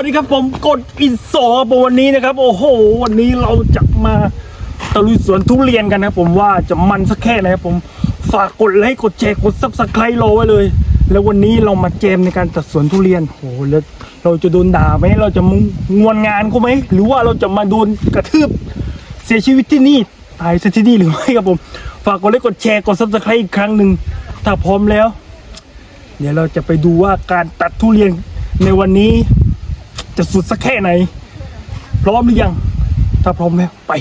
วัสดีครับผมกดอินโซวันนี้นะครับ โอ้โห วันนี้เราจะมาตะลุยสวนทุเรียนกันนะผมว่าจะมันสักแค่ไหนครับผมฝากกดไลค์กดแชร์กดซับสไครต์รอไว้เลย แล้ววันนี้เรามาเจมในการตัดสวนทุเรียนโอ้โหแล้วเราจะโดนด่าไหมเราจะมึงงวนงานเขาไหมหรือว่าเราจะมาโดนกระทืบเสียชีวิตที่นี่ตายซะที่นี่หรือไม่ครับผม ฝากกดไลค์กดแชร์กดซับสไครต์อีกครั้งหนึ่งถ้าพร้อมแล้ว เดี๋ยวเราจะไปดูว่าการตัดทุเรียนในวันนี้ จะสุดสักแค่ไหน พร้อมหรือยัง ถ้าพร้อมแล้วไป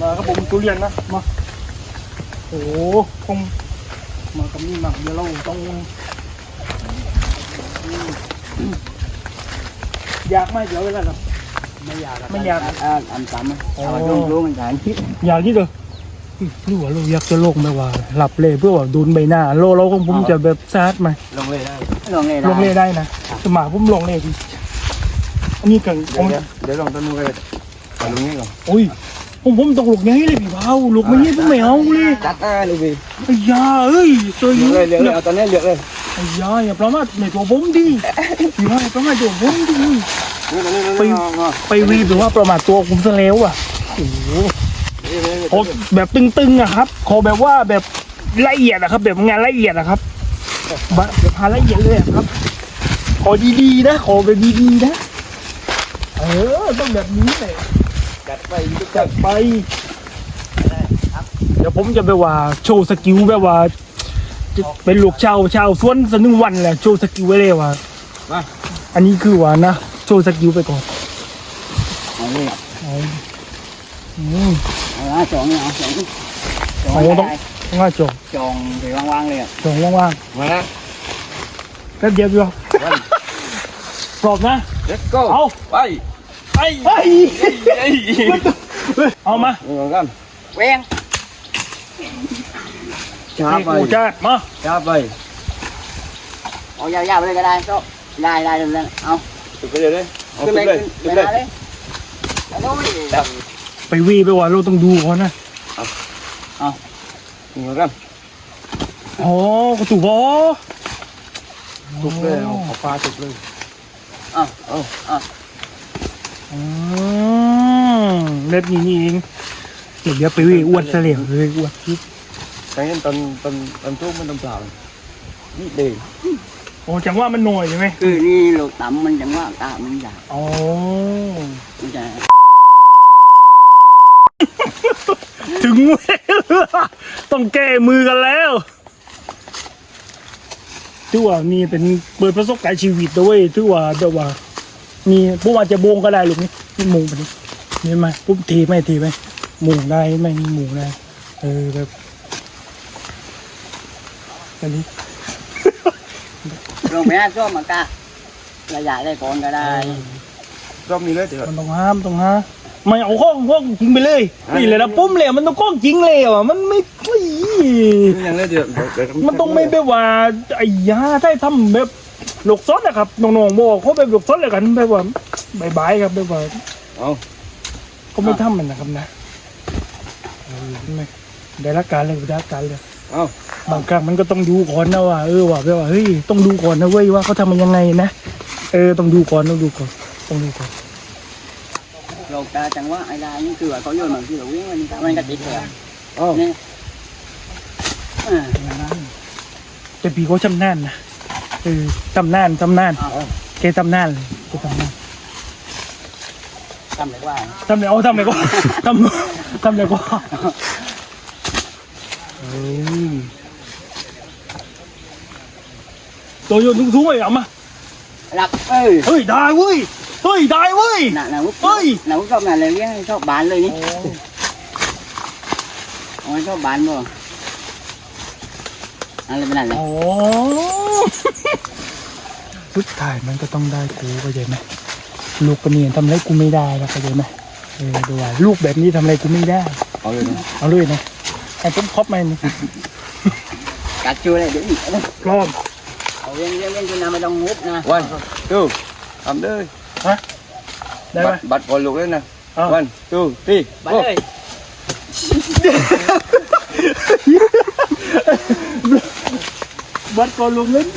มาครับผมทุเรียนนะ มาโอ้โหคงมากับนี่มาเดี๋ยวเราต้องอยากไหมเดี๋ยวเวลาเราไม่อยากไม่อยากอ่าอันซ้ำอะอ๋อเอาลงลงอันสารที่อยากที่เด้อหรือว่าเราอยากจะโลกไหมว่า หลับเลยเพื่อว่าโดนใบหน้า โลเราคงผมจะแบบซาดไหมลงเลยได้ลงเลยลงเลยได้นะ สมาผมลองเลยดิอันนี้กันผมเดี๋ยวเดี๋ยวลงต้นนู้นเลยเอาลงนี้ก่อนโอ้ยผมผมต้องหลกยังไงเลยพี่เผาหลกไม่ยี่ผมไม่เอาเลยจัดได้เลยพี่ไอ้ยาเอ้ยเจอลอยู่งเลยเลือกเลยเอาตอนนี้เลือกเลยไอ้ยาอย่าประมาทในตัวผมดิพี่ว่าอย่าประมาทตัวผมดิ นี่ตอนนี้ไปไปวีหรือว่าประมาทตัวผมซะแล้วอะโอ้โหขอแบบตึงๆอะครับขอแบบว่าแบบละเอียดอะครับ แบบงานละเอียดอะครับแบบแบบพาละเอียดเลยอะครับ อดีๆนะ ขอแบบดีๆนะ เออ ต้องแบบนี้เลยจัดไปจัดไปเดี๋ยวผมจะไปว่าโชว์สกิลแบบว่าจะเป็นลูกชาวชาวสวนสักหนึ่งวันแหละโชว์สกิลไว้เลยว่ามาอันนี้คือว่านะ โชว์สกิลไปก่อนเอาเลยเอาอืมเอาละจองเนี่ยเอาจองจองเอาต้องต้องว่าจบจองไปว่างๆเลยอะจบว่างมาละๆแป๊บเดียวเดียว ปลอบนะเด็กก็เอาไปไปไปเอามานี่ก่อนกันเว้งช้าไปกูจะมาช้าไปเอายาวๆไปเลยก็ได้ก็ได้ได้เลยเอาขึ้นไปเลยเอาขึ้นเลยขึ้นเลยเอาเลยไปวีไปว่าเราต้องดูก่อนนะนี่ก่อนกันอ๋อกระตุกบอตุกเลยเอาเอาปลาตุกเลย อ้าวเอาเอาอืมเล็บนี้นี่เองเดี๋ยวเดี๋ยวไปวีอ้วนเสลี่ยงเลยอ้วนคิดแต่งั้นตอนตอนตอนทุกมันต้องเปล่านี่เด็กโอ้จังว่ามันหน่อยใช่ไหมคือนี่ลูกต่ำมันจังว่าตามันใหญ่อ๋อมันจะถึงเวลาต้องแก้มือกันแล้ว ถือว่านี่เป็นเปิดประสบการณ์ชีวิตด้วยถือว่าแบบว่า มีพวกว่าจะโบงก็ได้ลูกนี่นี่มุงไปนี่นี่ไหมปุ๊บทีไหมทีไหมมุงได้ไหมมีมุงได้เออแบบอันนี้ลงไปหน้าส้มมันก็ระยะได้ก่อนก็ได้รอบนี้เลยเดี๋ยวมันต้องห้ามต้องห้าไม่เอาข้องข้องจริงไปเลยนี่เลยนะปุ้มเลยมันต้องข้องจริงเลยอะมันไม่ไม่ ยังเลยเดี๋ยวเดี๋ยวเดี๋ยวมันต้องไม่แบบว่าไอ้ยาถ้าทำแบบหลกซดนะครับน้องๆบอกเขาแบบหลกซดเลยกันแบบว่าบายๆครับแบบว่าเอาเขาไม่ทำมันนะครับนะเออเห็นไหมได้ละการเลยได้ละการเลยเอาบางครั้งมันก็ต้องดูก่อนนะว่าเออว่าแบบว่าเฮ้ยต้องดูก่อนนะเว้ยว่าเขาทำมันยังไงนะเออต้องดูก่อนต้องดูก่อนต้องดูก่อนลูกตาจังว่าไอ้ลายนี่คือว่าเขาโยนมันคือวิ่งมันมันก็ติดเลยเอานี่อ่า แต่พี่เขาชำนาญนะเออตำนานตำนานเอาแกตำนานเลยแกตำนานทำเลยว่าทำเลยเอาทำเลยก็ทำทำเลยก็เฮ้ยตัวโยนทุ่งๆเลยเอามารับเอ้ยเฮ้ยได้เว้ยเฮ้ยได้เว้ยน่ะน่ะวุ้เฮ้ยน่ะวุ้ชอบน่ะเลยเลี้ยงชอบบานเลยนี่เอาไว้ชอบบานบ่ อะไรเป็นอะไรโอ้สุดท้ายมันก็ต้องได้กูเข้าใจไหมลูกก็เนี่ยทำอะไรกูไม่ได้แล้วเข้าใจไหมเออดูว่าลูกแบบนี้ทำอะไรกูไม่ได้ เอาเลยนะเอาเลยนะไอ้ผมครอบมันกัดช่วยเลยเดี๋ยวอีกพร้อมเอาเลี้ยงเลี้ยงเลี้ยงจนน้ำไม่ต้องงุบนะวันทูทำเลยได้ไหมบัตรบัตรก่อนลูกเลยนะอ้าววันทูสี่ไปเลย บัดก่อนลงเล่น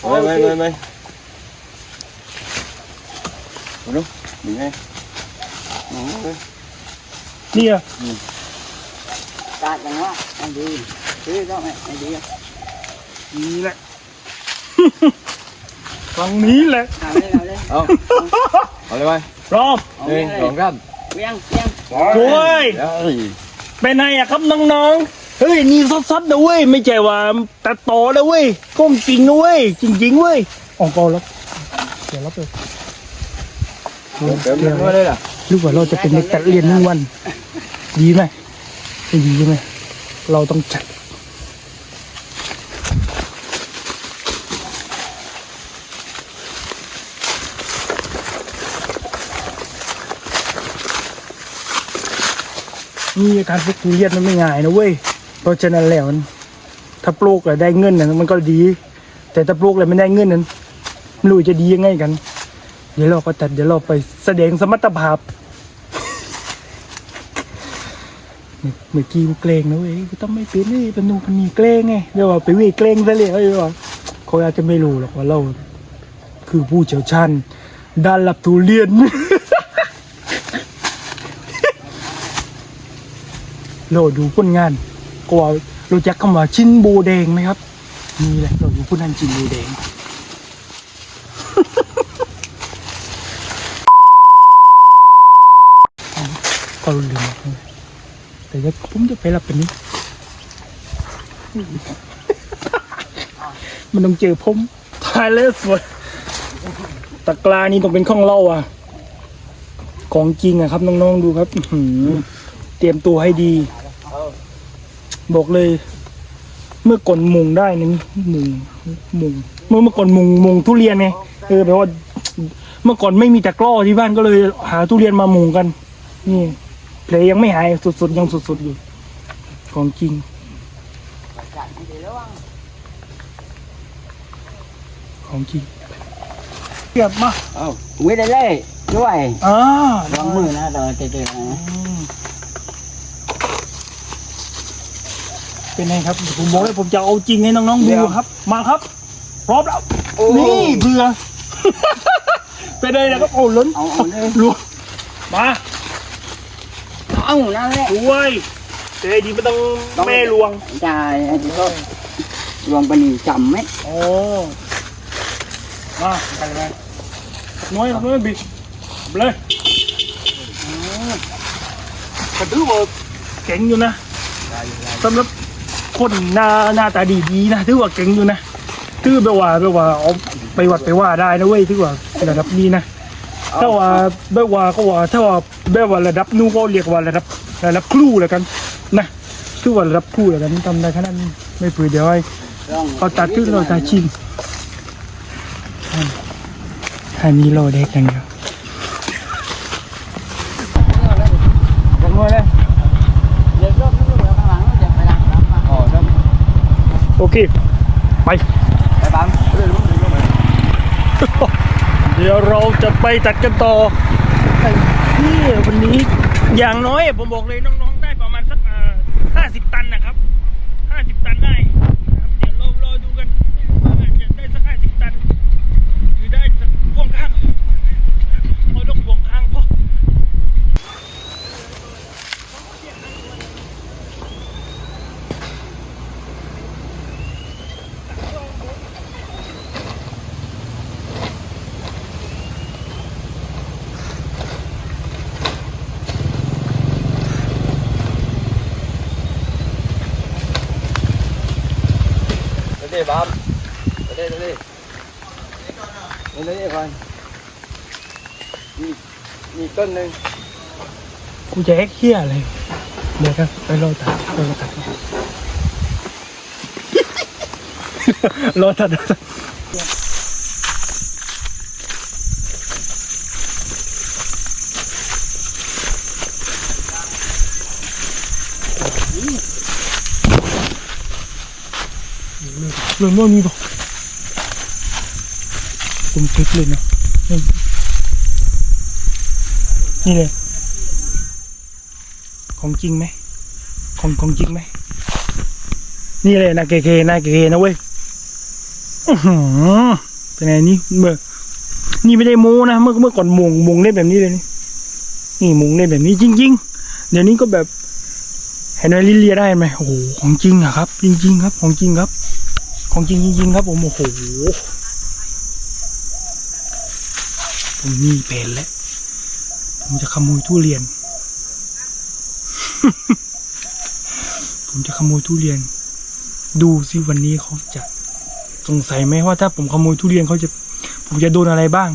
ไม่ไม่ไม่ไม่ Nhìn nghe Nó đấy นี่อะตาจังวะอันดีซื้อก็ไม่ไม่ดีอะนี่แหละครั้งนี้แหละ เอาเลยเอาเลย Không Ở đây bay รอบเอา Đi เลย đòn răm เวียงเวียงโอ้ย Đấy เป็นไงอะครับน้องๆ เฮ้ยนี่ซัดๆนะเว้ยไม่ใช่ว่าตัดต่อนะเว้ยกล้องจริงนะเว้ยจริงๆเว้ยออกกอนแล้วเดี๋ยวรับเลย Kém nó đây là หรือว่าเราจะเป็นเด็กตัดเรียนหนึ่งวัน ดีไหมไม่ดีใช่ไหมเราต้องจัดนี่การฝึกทุเรียนมันไม่ง่ายนะเว้ยเพ ราะฉะนั้นแล้วถ้าปลูกแล้วได้เงินนะมันก็ดี แต่ถ้าปลูกแล้วไม่ได้เงินนั้นไม่รู้จะดียังไงกัน เดี๋ยวเราก็ตัดเดี๋ยวเราไปแสดงสมรรถภาพเมื่อกี้กูเกรงนะเว้ยกูต้องไม่เป็นนี่ปนูปนนี่เกรงไงเดี๋ยวว่าไปเวิ่งเกรงซะเลยเฮ้ยว่าเขาอาจจะไม่รู้หรอกว่าเรา คือผู้เชี่ยวชาญด้านรับทุเรียนโลดูผลงาน ก็ว่ารู้จักคำว่าชินบูแดงไหมครับนี่แหละเราดูผลงานชินบูแดง ก็รู้เรื่องมากแต่จะผมจะไปรับเป็นนี้มันต้องเจอผมทายเลยสวยตะกร้านี่ต้องเป็นข้องเราอะ ของจริงอะครับน้องๆดูครับเตรียมตัวให้ดี บอกเลย เมื่อก่อนมุงได้นึงมุงมุงเมื่อเมื่อก่อนมุงมุงทุเรียนไงเออแปลว่า เมื่อก่อนไม่มีตะกร้อที่บ้านก็เลย หาทุเรียนมามุงกัน นี่เพลงยังไม่หายสุดๆยังสุดๆอยู่ ของจริงของจริงเทียบมา Không วิ่งได้เลยด้วยอ่าลองมือนะเดี๋ยวเจอๆนะ เป็นไงครับเดี๋ยวผมบอกเลยผมจะเอาจริงให้น้องๆดูครับ มาครับ พร้อมแล้วนี่เบื่อเป็นไงนะครับโอ้ล้นเอาเอาเลยลวงมาเอานั่นแหละด้วยเจดีไม่ต้องแม่ลวงจ่ายไอ้ที่ก็รวมเป็นจำไหมโอ้มาไปเลยน้อยน้อยบิดเลยอืมกระดือว่าเก่งอยู่นะสำหรับ คนหน้าหน้าตาดีดีนะถือว่าเก่งอยู่นะถือแบบว่าแบว่าเอาไปวัดไปว่าได้นะเว้ยถือว่าระดับนี้นะถ้าว่าแบบว่าก็ว่าถ้าว่าแบบว่าระดับนู้นก็เรียกว่าระดับระดับครูแล้วกันนะถือว่าระดับครูแล้วกันทำได้ขนาดนี้ไม่ปืนเดี๋ยวให้ลอาตัดขึ้นเราตาชิมอันนี้โลเด็กอย่างเดียว Con nuôi lên เดี๋ยวรอบนู้นเดี๋ยวข้างหลังเดี๋ยวไปหลังหลังมา Ờ răm โอเค ไป Cái bám Đây đúng đúng đúng เดี๋ยวเราจะไปตัดกันต่อไอ้นี่วันนี้อย่างน้อยผมบอกเลยน้องๆได้ประมาณสักห้าสิบตันนะครับห้าสิบตันได้นะครับเดี๋ยวเรารอดูกันว่าจะได้สักห้าสิบตันหรือได้สักพ่วงข้างเอาต้องพ่วงข้างพอ Đây đây bám Đây đây đây đây Đây đây đây coi Nhìn Nhìn tân lên กูจะแอคเฮียอะไรเดี๋ยวครับไปรอตัดไปรอตัดรอตัดรอตัดเรื่องว่ามีป่ะผมคลิกเลยนะ นี่เลย ของจริงไหม ของของจริงไหม นี่เลยนะเกเคนะเกเคนะเว้ยอือหือเป็นไงนี่เมื่อ นี่ไม่ได้โม้นะ เมื่อเมื่อก่อนมุงมุงเล่นแบบนี้เลยนี่ นี่มุงเล่นแบบนี้จริง ๆ เดี๋ยวนี้ก็แบบเห็นไหมลิเลียได้ไหมโอ้โหของจริงอะครับ จริง ๆ ครับ ของจริงครับ ของจริงจริงๆครับผมโอ้โหผมมีแผนแล้ว ผมจะขโมยทุเรียน ผมจะขโมยทุเรียน ดูสิวันนี้เขาจะสงสัยไหมว่าถ้าผมขโมยทุเรียนเขาจะ ผมจะโดนอะไรบ้าง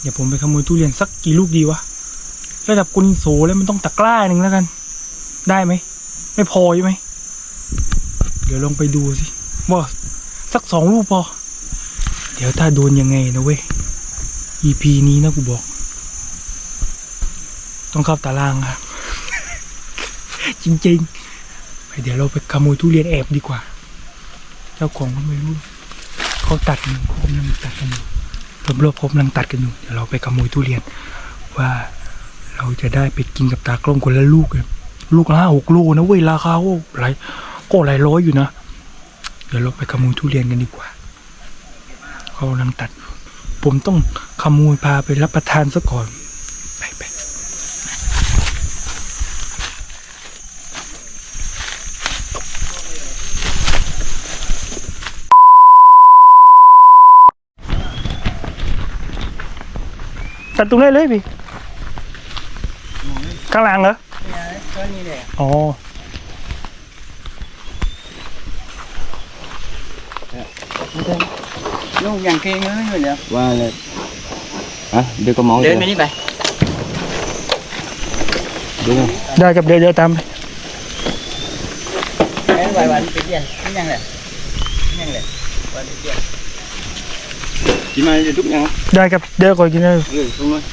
เดี๋ยวผมไปขโมยทุเรียนสักกี่ลูกดีวะ ระดับกุนโซแล้วมันต้องตะกร้าหนึ่งแล้วกัน ได้ไหม ไม่พอใช่ไหม เดี๋ยวลองไปดูสิว่าสักสองลูกพอ เดี๋ยวถ้าโดนยังไงนะเว้ย EP นี้นะกูบอก ต้องเข้าตารางครับ จริงๆไปเดี๋ยวเราไปขโมยทุเรียนแอบดีกว่า เจ้าของก็ไม่รู้เขาตัดอยู่เขากำลังตัดกันอยู่ผมรอบเขากำลังตัดกันอยู่ เดี๋ยวเราไปขโมยทุเรียน ว่าเราจะได้ไปกินกับตากล้องคนละลูกเลยลูกละห้าหกโลนะเว้ยราคาก็หลายก็หลายร้อยอยู่นะ เดี๋ยวเราไปขโมยทุเรียนกันดีกว่าเขากำลังตัด ผมต้องขโมยพาไปรับประทานซะก่อน ไปไป ตัดตรงนี้เลยพี่ข้างหลังเหรอก็นี่แหละอ๋อลูกอย่างเก่งเลยอยู่เดี๋ยวว่าเล ยอะเดี๋ยวก็มองเดินไปนี่ไปเดี๋ยวนะได้กับเดี๋ยวเดี๋ยวตามไปเดินไปวันไปเรียนนี่ยังเลยนี่ยังเลยวันไปเรียนกินมาจะทุกอย่างได้กับเดี๋ยวก่อนกินเลยเออตรงนั้น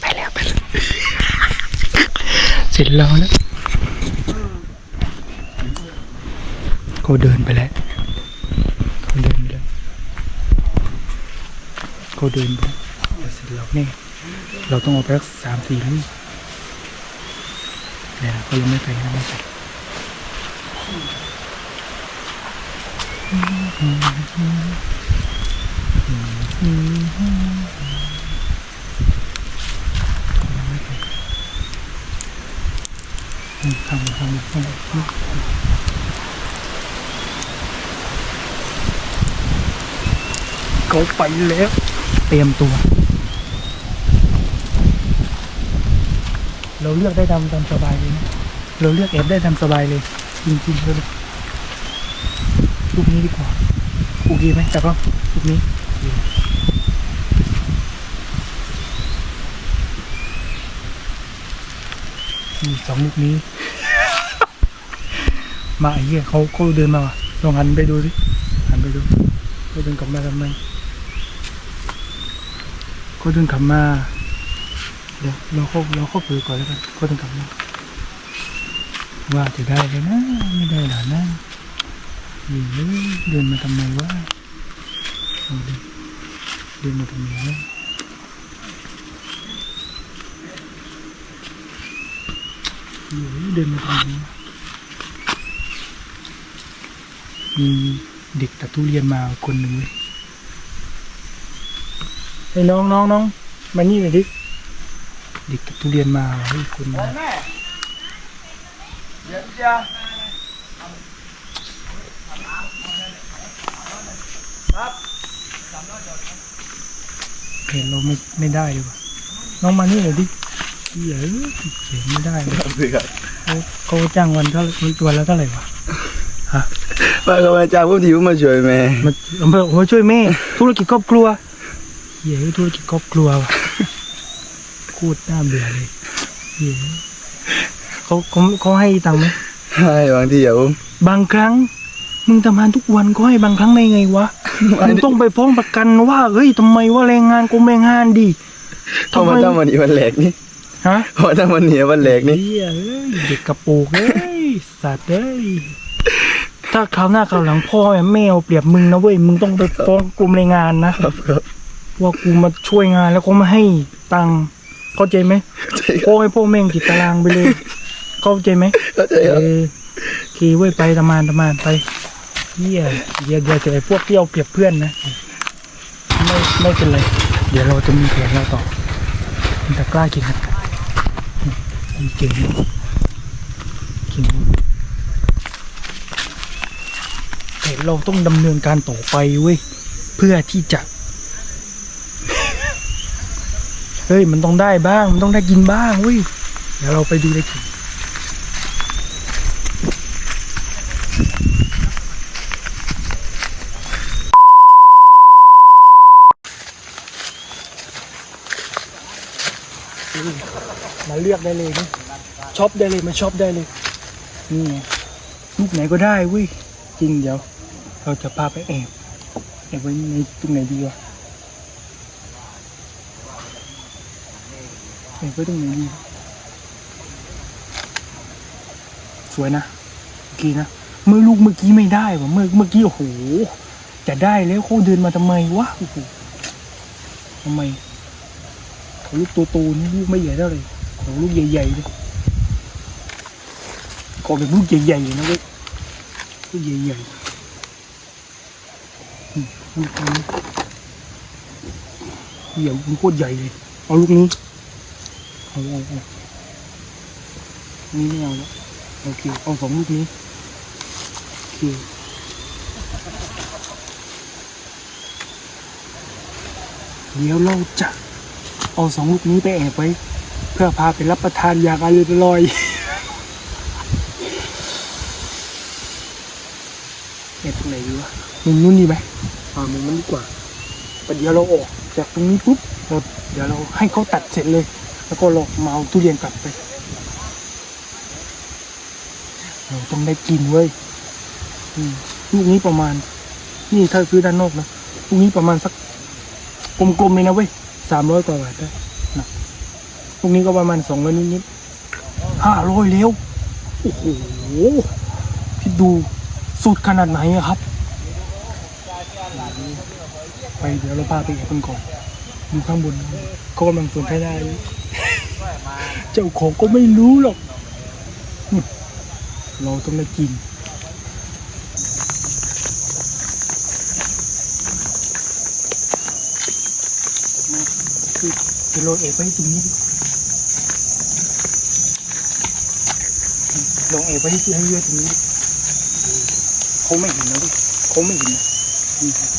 ไปแล้วไปแล้วเสร็จแล้วนะเขาเดินไปแล้วเขาเดินไปแล้วเขาเดินไปแล้วเดี๋ยวเสร็จแล้วนี่เราต้องเอาไปสักสามสี่ลูกเนี่ยเขายังไม่ไปนะไม่ไป ทำทำทำเขาไปแล้วเตรียมตัวเราเลือกได้ตามตามสบายเลยนะเราเลือกแอบได้ตามสบายเลย จริงๆเลยลูกนี้ดีกว่า โอเคไหมแต่ก็ลูกนี้โอเคนี่สองลูกนี้ มาไอ้เหี้ยเขาเขาเดินมาว่ะลองหันไปดูสิหันไปดูเขาเดินกลับมาทำไมเขาเดินกลับมาเดี๋ยวเราเข้าเราเข้าเปิดก่อนแล้วกันเขาต้องกลับมาว่าจะได้เลยนะไม่ได้หรอนะ เฮ้ยเดินมาทำไมวะเดินมาทำไมวะเฮ้ยเดินมาทำไมวะมีเด็กตัดทุเรียนมาคนหนึ่งเว้ยไอ้น้องน้องน้องมานี่หน่อยดิเด็กกับทุเรียนมาเฮ้ยคุณมา แม่เดี๋ยวจะเห็นเราไม่ไม่ได้เลยว่ะน้องมานี่หน่อยดิเหี้ยเอ้ยเขียนไม่ได้เลยเบื่อเขาเขาจ้างวันเท่าวันละเท่าไหร่วะมาก็มาจ้างผมทีผมมาช่วยแม่มาอำเภอโอ้ยช่วยแม่ ธุรกิจครอบครัวเหี้ยธุรกิจครอบครัวว่ะโคตรน่าเบื่อเลยเหี้ยเขาเขาเขาให้ตังค์ไหมให้บางทีอย่าผมบางครั้ง มึงทำงานทุกวันก็ให้บางครั้งได้ไงวะ มึงต้องไปฟ้องประกันว่าเฮ้ยทำไมว่าแรงงานกูแรงงานดีเพราะมันตั้งวันนี้วันแหลกนี่ฮะเพราะตั้งวันนี้วันแหลกนี่เหี้ยเอ้ยเด็กกระโปรงเอ้ยสัตว์เอ้ยถ้าคราวหน้าคราวหลังพ่อแม่เอาเปรียบมึงนะเว้ยมึงต้องไปฟ้องกรมแรงงานนะครับครับว่ากูมาช่วยงานแล้วก็มาให้ตังค์เข้าใจไหมใช่ครับพ่อให้พ่อแม่งติดตารางไปเลย เข้าใจไหมเข้าใจเอครับอโอเคเว้ยไปตะมานตะมานไป เยี่ยอย่าอย่าเจอไอ้พวกเที่ยวเปรียบเพื่อนนะ ไม่ไม่เป็นไร เดี๋ยวเราจะมีแผนเราต่อมันจะกล้ากินนะมันเก่งเก่งแต่เราต้องดำเนินการต่อไปเว้ย เพื่อที่จะ เฮ้ย มันต้องได้บ้าง มันต้องได้กินบ้างเว้ย เดี๋ยวเราไปดูได้กิน มาเลือกได้เลยนะช็อปได้เลยมาช็อปได้เลย นี่ไงลูกไหนก็ได้เว้ยจริงเดี๋ยว เราจะพาไปแอบแอบไว้ในตรงไหนดีวะแอบไว้ตรงไหนดีสวยนะโอเคนะเมื่อลูกเมื่อกี้ไม่ได้วะเมื่อเมื่อกี้โอ้โหจะได้แล้วเขาเดินมาทำไมวะโอ้โหทำไม ขอลูกตัวโตนี่ลูกไม่ใหญ่เท่าไหร่ของลูกใหญ่ๆเลยขอแบบลูกใหญ่ๆนะเว้ยลูกใหญ่ๆลูกนี้เดี๋ยวลูกโคตรใหญ่เลยเอาลูกนี้เอาเอาเอานี่ไม่เอาแล้วโอเคเอาสองลูกนี้โอเคเดี๋ยวเราจะ เอาสองลูกนี้ไปแอบไว้ เพื่อพาไปรับประทานอย่างอร่อยๆแอบตรงไหนดีวะมุมนู้นดีไหมอ่ามุมนั้นดีกว่าประเดี๋ยวเราออกจากตรงนี้ปุ๊บเราเดี๋ยวเราให้เขาตัดเสร็จเลย แล้วก็เรามาเอาทุเรียนกลับไป เราต้องได้กินเว้ยอืมลูกนี้ประมาณ นี่ถ้าซื้อด้านนอกนะลูกนี้ประมาณสักกลมๆเลยนะเว้ย สามร้อยกว่าบาทได้นะพวกนี้ก็ประมาณสองร้อยนิดๆห้าร้อยแล้วโอ้โหพี่ดูสุดขนาดไหนครับ ไปเดี๋ยวเราพาไปกันก่อนดูข้างบนนะเขากำลังสวนไข่ได้อยู่เจ้าของก็ไม่รู้หรอก เราต้องได้กิน จะโรยเอฟไว้ตรงนี้ลงเอฟไว้ที่ให้เยอะตรงนี้เขาไม่เห็นนะดิเขาไม่เห็นนะนี่ครับ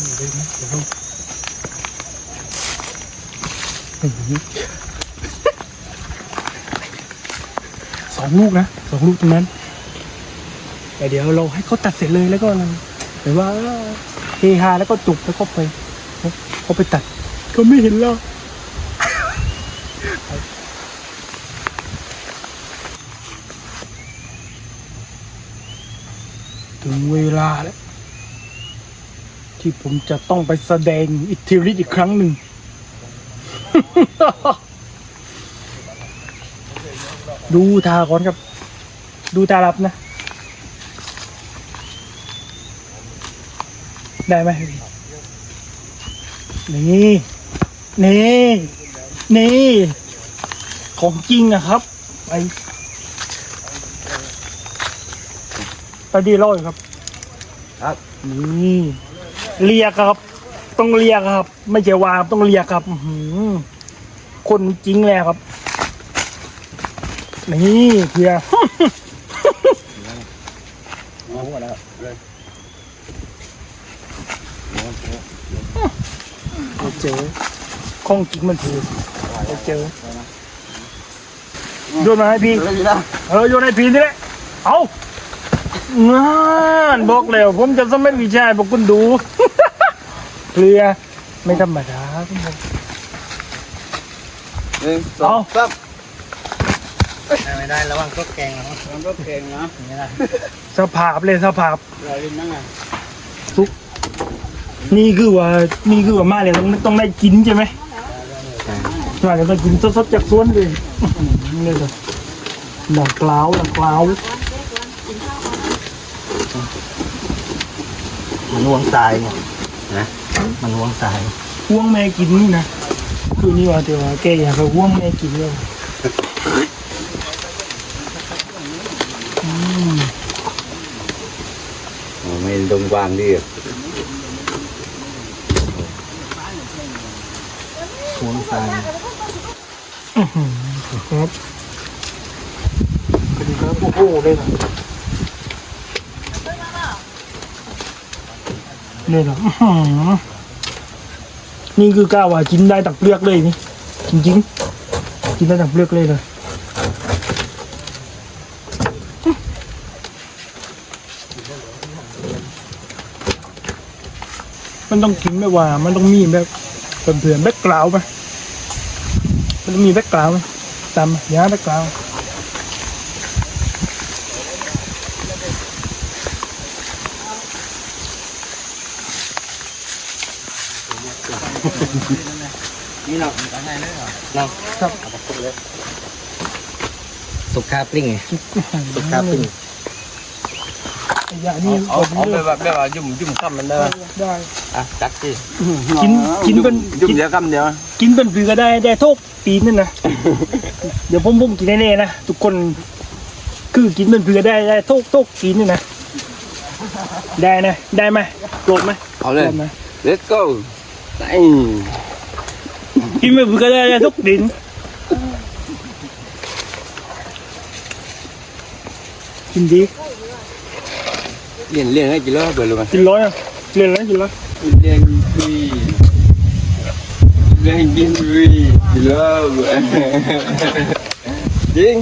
นี่เลยนะเดี๋ยวเราสองลูกนะสองลูกตรงนั้น แต่เดี๋ยวเราให้เขาตัดเสร็จเลยแล้วก็เราหรือว่าเฮฮาแล้วก็จุบแล้วก็ไปเขาไปตัด ก็ไม่เห็นแล้วถึงเวลาแล้ว ที่ผมจะต้องไปแสดงอิทธิฤทธิ์อีกครั้งหนึ่ง ดูทาก่อนครับ ดูตาลับนะ ได้ไหมนี่ นี่นี่ของจริงอะครับไอตาดีร้อยครับ ครับ นี่เรียกครับ ต้องเรียกครับ ไม่ใช่วางต้องเรียกครับอื้อหือคนจริงแล้วครับ นี่เพียเอาหัวแล้วเลยเราเจ อของจริงมันถือเราเจอโยนมาให้พี่เลยดีนะเออโยนให้พีนี่แหละเอางานบอกแล้วผมจะสมัยวิชาบอกคุณดูเคลียไม่ธรรมดาคุณผมหนึ่งสองสามไม่ได้ระวังก็แกงนะมันก็เก่งนะนี่นะสภาพเลยสภาพเราลิ้นนั่งอะนี่คือว่านี่คือว่ามาเลยต้องต้องได้กินใช่ไหม มาเลยต้องกินสดๆจากสวนเลยอื้อหือนี่เลยหนังกล้าวหนังกล้าวมันลวงทรายไงนะมันลวงทรายห่วงแม่กินนี่นะคือนี่ว่าแต่ว่าแกอยากไปห่วงแม่กินเลยอืมดงกวางดีอะหวงสาย ครับเป็นครับโอ้โหเลยนะเนี่ยนะอื้อหือนี่คือก้าว่ากินได้ตักเปลือกเลยนี่จริงๆกินได้ตักเปลือกเลยเลยมันต้องกินแบบว่า มันต้องมีแบบเผื่อนๆแบ็กกราวไห มมันต้องมีแบ็กกราวด์ไหมตามยาแบ็กกราวด์นี่เราเราครับสุขาปลิ้งไงสุขาปลิ้งยานี่เอาผมเอาเลไปยแบบแบบว่ายุ่มยุ่มคำมันได้ไหมได้อะจักสิกินกินเป็นยุ่มกินเดียวคำเดียว กินเป็นผือก็ได้ได้ทุกปีนั่นนะ เดี๋ยวผมผมกินแน่ๆนะทุกคนคือกินเป็นผือได้ได้ทุกทุกปีนี่นะได้นะได้ไหมโกรธไหมเอาเลย โกรธไหม let's go ไอ้กินเป็นผือก็ได้ได้ทุกดินกินดีเรียนเรียนให้กี่รอบเปิดรู้ไหมกินร้อยอะเรียนแล้วกินร้อยเรียนฟรีเรียนกินฟรีกี่รอ บจริง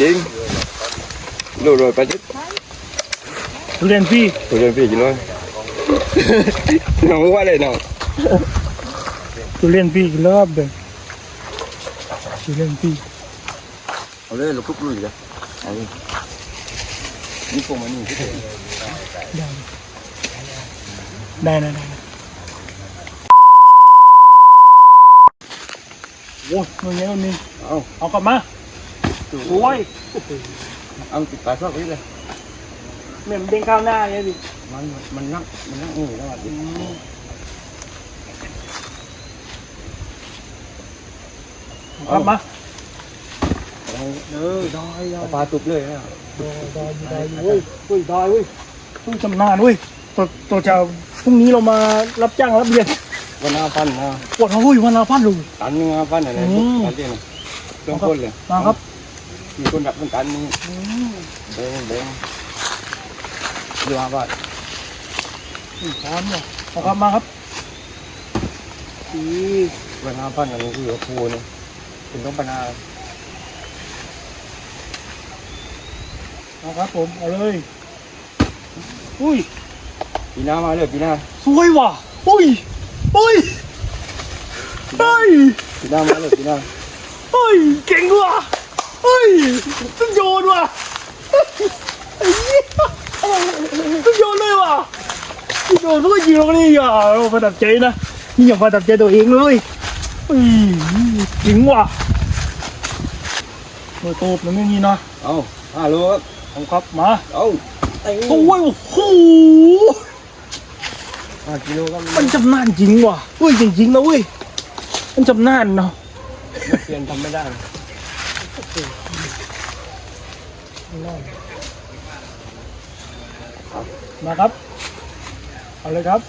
จริงดูโรยไปจิ๊บเรียนฟรีตัวเรียนฟรีกี่รอบน้องว่าเลยน้องตัวเรียนฟรีกี่ร อบเด้อตัวเรียนฟรีเอาเลยเราคุกลุยกันเอาเลยนี่พวกมันนี่ที่เได้ได้ได้ได้โอ้ยเงี้ยนี่เอาเอากลับมาโอ้ยเอาติดปลายซอกไว้เลยเหมือนเด้งข้าวหน้าเลยดิมันมันนั่งมันนั่งอือแล้วอะดิกลับมาเอาเออได้ได้เอาปลาตุบเลยนะได้ได้ได้เว้ยเว้ยได้เว้ยต้องชำนาญเว้ยตัวตัวจะพรุ่งนี้เรามารับจ้างรับเรียน วันหน้าพันนะปวดหัวเว้ยวันละพันลูกตันนึงอะพันอะไรอืม ตันเดียวต้องคนเลยมาครับมีคนรับเป็นตันนี้เด้งเด้งดูมาบ้านพร้อมเนี่ยเอาครับมาครับดีวันหน้าพันอะไรคือปูนี่เป็นต้องปัญหาเอาครับผมเอาเลยอุ้ยปีหน้ามาเลยปีหน้าสวยว่ะอุ้ย อุ้ยเฮ้ยปีหน้ามาเลยปีหน้าเฮ้ยเก่งว่ะเฮ้ยสุดยอดว่ะไอ้เหี้ยสุดยอดเลยว่ะสุดยอดทุกคนยิงลงนี่อะเราประทับใจนะนี่ยังประทับใจตัวเองเลยเฮ้ยจริงว่ะเบอร์โตบมันไม่มีเนาะเอาฮัลโหลครับผมครับมาเอาไอ้โอ้ยโอ้โห ห้ากิโลก็มันจำนานจริงว่ะเฮ้ยจริงๆนะเว้ยมันจำนานเนาะเปลี่ยนทำไม่ได้มาครับเอาเลยครับ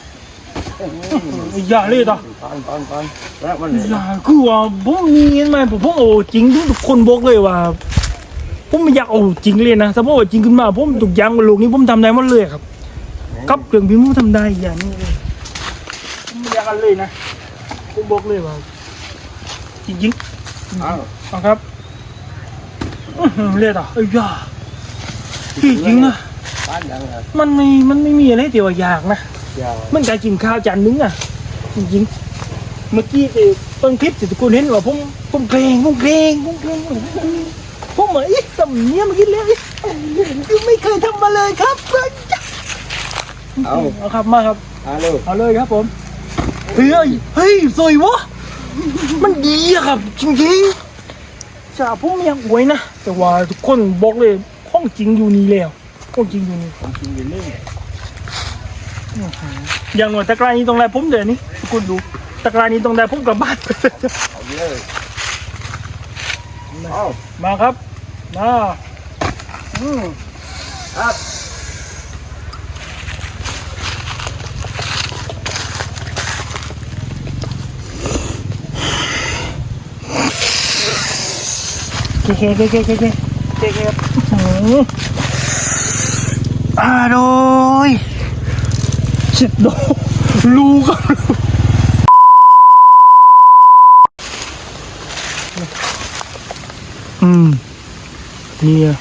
อย่าเลยต่อปันปันปันแล้วมันเลยอย่าคือว่าผมมีเงินไหมผมผมโอ้จริงทุกคนบอกเลยว่า ผมไม่อยากเอาจริงเลยนะถ้าผมว่าจริงขึ้นมาผมทุกอย่างบนโลกนี้ผมทำได้หมดเลยครับ กับเครื่องบินผมทำได้อย่างนี้เลยผมไม่อยากกันเลยนะผมบอกเลยว่าจริงๆเอาฟังครับอื้อหือเลือดอะไอ้ยาจริงๆนะปันยังไงมันไม่มันไม่มีอะไรที่ว่ายากนะยาวมันการกินข้าวจานนึงอะจริงๆเมื่อกี้ที่ต้นคลิปที่ทุกคนเห็นว่าผมผมเกรงผมเกรงผมเกรงผมเหมือนอีสำเนียงเมื่อกี้เลยคือไม่เคยทำมาเลยครับ เอาเอาครับมาครับฮัลโหลเอาเลยครับผมเฮ้ยเฮ้ยสวยวะมันดีอะครับจริงๆจ่าผมไม่อยากอวยนะแต่ว่าทุกคนบอกเลยห้องจริงอยู่นี่แล้วห้องจริงอยู่นี่ผมกินอยู่นี่อย่างหน่วยตะกร้านี้ตรงไหนผมเดี๋ยวนี้ทุกคนดูตะกร้านี้ตรงไหนผมกลับบ้านเอาเลยเอามาครับมาอืมครับ เคเคเคเคเคเคครับอ่าโดยเจ็ดโดลูก็อืมเนี่ย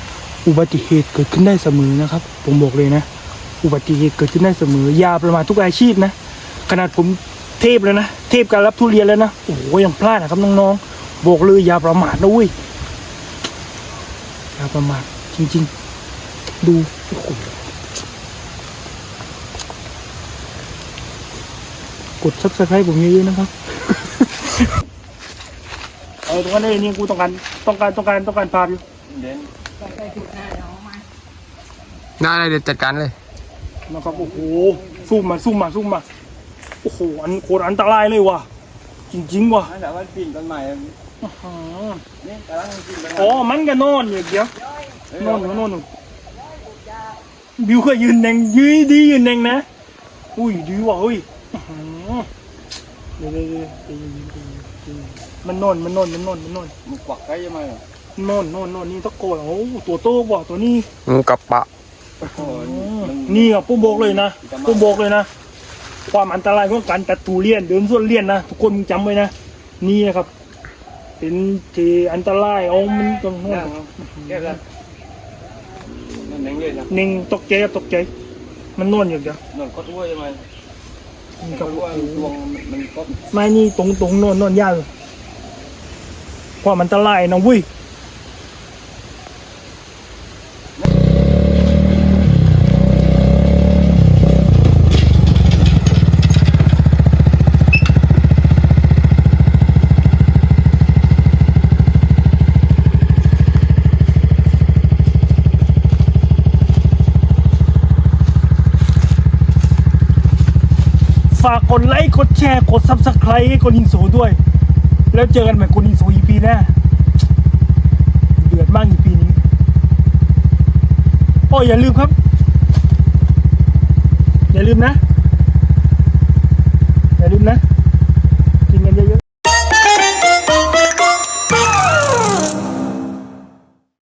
อุบัติเหตุเกิดขึ้นได้เสมอนะครับ ผมบอกเลยนะ อุบัติเหตุเกิดขึ้นได้เสมอ ยาประมาททุกอาชีพนะ ขนาดผมเทพแล้วนะ เทพการรับทุเรียนแล้วนะ โอ้ยหยังพลาดนะครับน้องๆ บอกเลยยาประมาทนะเว้ย ประมาทจริง ๆ ดูโอ้โหกดซับสไครต์ผมเยอะๆนะครับเออตรงนั้นเลยนี่กูต้องการต้องการต้องการต้องการพาอยู่เด่นได้เลยเดี๋ยวจัดการเลยนะครับโอ้โหซุ่มมาซุ่มมาซุ่มมาโอ้โหอันโคตรอันตรายเลยว่ะจริงๆว่ะนั่นแหละว่าปีนต้นไม้อื้อหือ นี่กำลังปีนต้นไม้อ๋อมันก็นอนอยู่เดี๋ยว นอนอยู่นอนอยู่บิวเคยยืนแดงยืนดียืนแดงนะ อุ้ยดีว่ะเฮ้ยอื้อหือเดี๋ยวเดี๋ยวเดี๋ยวเดี๋ยวเดี๋ยวเดี๋ยวเดี๋ยวมันนอนมันนอนมันนอนมันนอนมึงกวักใครยังไงนอนนอนนอนนี่ตะโกนโอ้โหตัวโตกว่าตัวนี้งูกับปะโอ้โหนี่อะผมบอกเลยนะผมบอกเลยนะความอันตรายของการตัดตูเลียนเดินส่วนเลียนนะทุกคนมึงจำไว้นะนี่นะครับ เป็นที่อันตรายเอามันตรงโนู้นแก้แล้วนั่นแหงเลยนะหนึ่งตกใจครับตกใจ มันนอนอยู่เดียวนอนก็ตัวยังไงนี่คก็รับว่าดวงมันก็ไม่นี่ตรงตรงนอนนอนยากเลยความอันตรายนะเวุ้ยฝา กดไลค์กดแชร์กดซับสไครต์ให้กดอินโซด้วย แล้วเจอกันใหม่กดอินโซอีพีหน้าเดือดมากอีพีนี้โอ้ยอย่าลืมครับ อย่าลืมนะ อย่าลืมนะ